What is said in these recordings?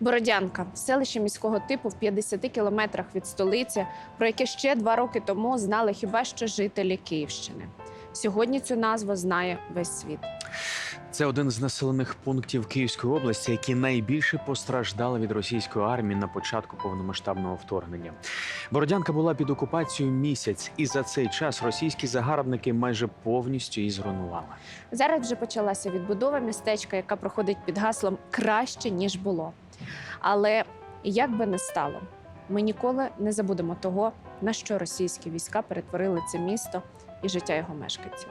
Бородянка селище міського типу в 50 кілометрах від столиці, про яке ще два роки тому знали хіба що жителі Київщини. Сьогодні цю назву знає весь світ. Це один з населених пунктів Київської області, які найбільше постраждали від російської армії на початку повномасштабного вторгнення. Бородянка була під окупацією місяць, і за цей час російські загарбники майже повністю її зруйнували. Зараз вже почалася відбудова містечка, яка проходить під гаслом краще ніж було. Але як би не стало, ми ніколи не забудемо того, на що російські війська перетворили це місто і життя його мешканців.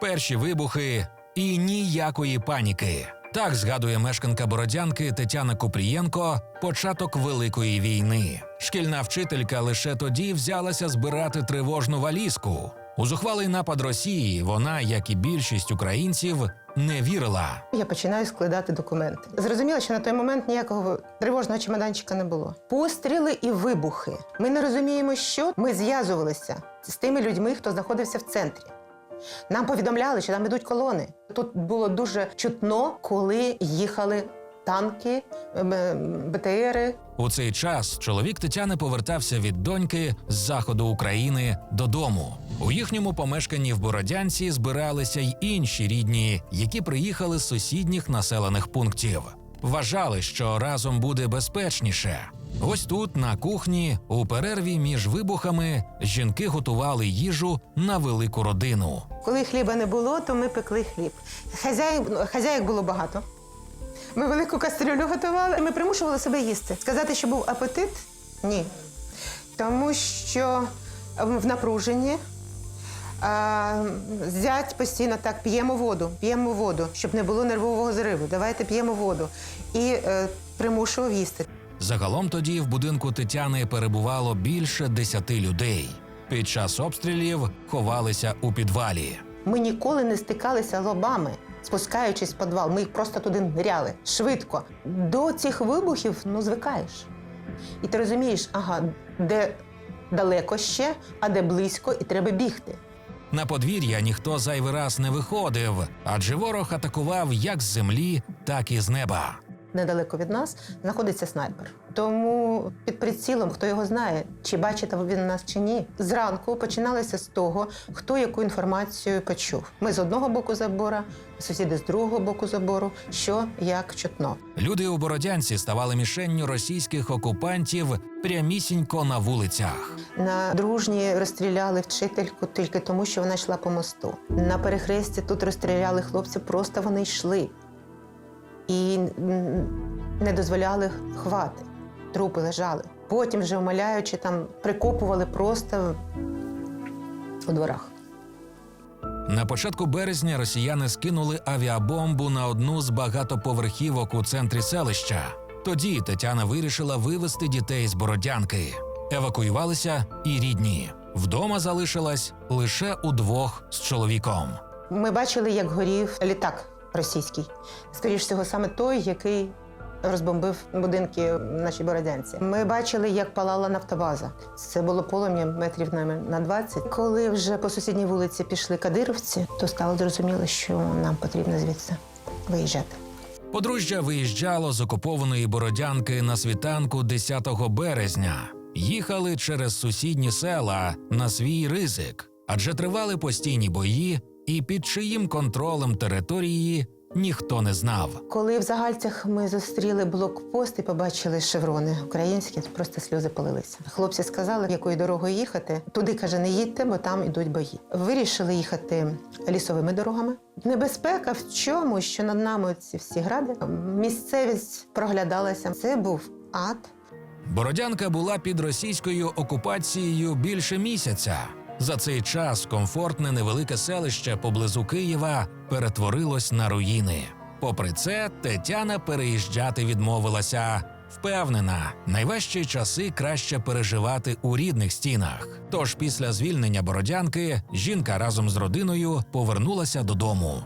Перші вибухи і ніякої паніки. Так згадує мешканка Бородянки Тетяна Купрієнко початок великої війни. Шкільна вчителька лише тоді взялася збирати тривожну валізку. У зухвалий напад Росії вона, як і більшість українців, не вірила. Я починаю складати документи. Зрозуміло, що на той момент ніякого тривожного чемоданчика не було. Постріли і вибухи. Ми не розуміємо, що ми зв'язувалися з тими людьми, хто знаходився в центрі. Нам повідомляли, що там ідуть колони. Тут було дуже чутно, коли їхали танки, ем, БТРи. У цей час чоловік Тетяни повертався від доньки з заходу України додому. У їхньому помешканні в Бородянці збиралися й інші рідні, які приїхали з сусідніх населених пунктів. Вважали, що разом буде безпечніше. Ось тут, на кухні, у перерві між вибухами, жінки готували їжу на велику родину. Коли хліба не було, то ми пекли хліб. Хазяїв, хазяїк було багато. Ми велику кастрюлю готували. Ми примушували себе їсти. Сказати, що був апетит? Ні. Тому що в напруженні а, зять постійно так п'ємо воду, п'ємо воду, щоб не було нервового зриву. Давайте п'ємо воду. І е, примушував їсти. Загалом тоді в будинку Тетяни перебувало більше десяти людей. Під час обстрілів ховалися у підвалі. Ми ніколи не стикалися лобами, спускаючись в підвал. Ми їх просто туди ниряли швидко. До цих вибухів ну звикаєш. І ти розумієш, ага, де далеко ще, а де близько, і треба бігти. На подвір'я ніхто зайвий раз не виходив, адже ворог атакував як з землі, так і з неба. Недалеко від нас знаходиться снайпер. Тому під прицілом, хто його знає, чи бачить він нас чи ні. Зранку починалося з того, хто яку інформацію почув. Ми з одного боку забора, сусіди з другого боку забору, що як чутно. Люди у Бородянці ставали мішенню російських окупантів прямісінько на вулицях. На дружні розстріляли вчительку тільки тому, що вона йшла по мосту. На перехресті тут розстріляли хлопців, просто вони йшли і не дозволяли хвати. Трупи лежали. Потім, вже умоляючи, там прикопували просто у дворах. На початку березня росіяни скинули авіабомбу на одну з багатоповерхівок у центрі селища. Тоді Тетяна вирішила вивезти дітей з Бородянки. Евакуювалися і рідні. Вдома залишилась лише удвох з чоловіком. Ми бачили, як горів літак російський. Скоріш всього, саме той, який розбомбив будинки в нашій Бородянці. Ми бачили, як палала нафтобаза. Це було полум'я метрів на 20. Коли вже по сусідній вулиці пішли кадировці, то стало зрозуміло, що нам потрібно звідси виїжджати. Подружжя виїжджало з окупованої Бородянки на світанку 10 березня. Їхали через сусідні села на свій ризик, адже тривали постійні бої, і під чиїм контролем території ніхто не знав. Коли в Загальцях ми зустріли блокпост і побачили шеврони українські, просто сльози полилися. Хлопці сказали, якою дорогою їхати. Туди каже, не їдьте, бо там ідуть бої. Вирішили їхати лісовими дорогами. Небезпека в чому, що над нами ці всі гради. Місцевість проглядалася. Це був ад. Бородянка була під російською окупацією більше місяця. За цей час комфортне невелике селище поблизу Києва перетворилось на руїни. Попри це, Тетяна переїжджати відмовилася. Впевнена, найважчі часи краще переживати у рідних стінах. Тож після звільнення Бородянки жінка разом з родиною повернулася додому.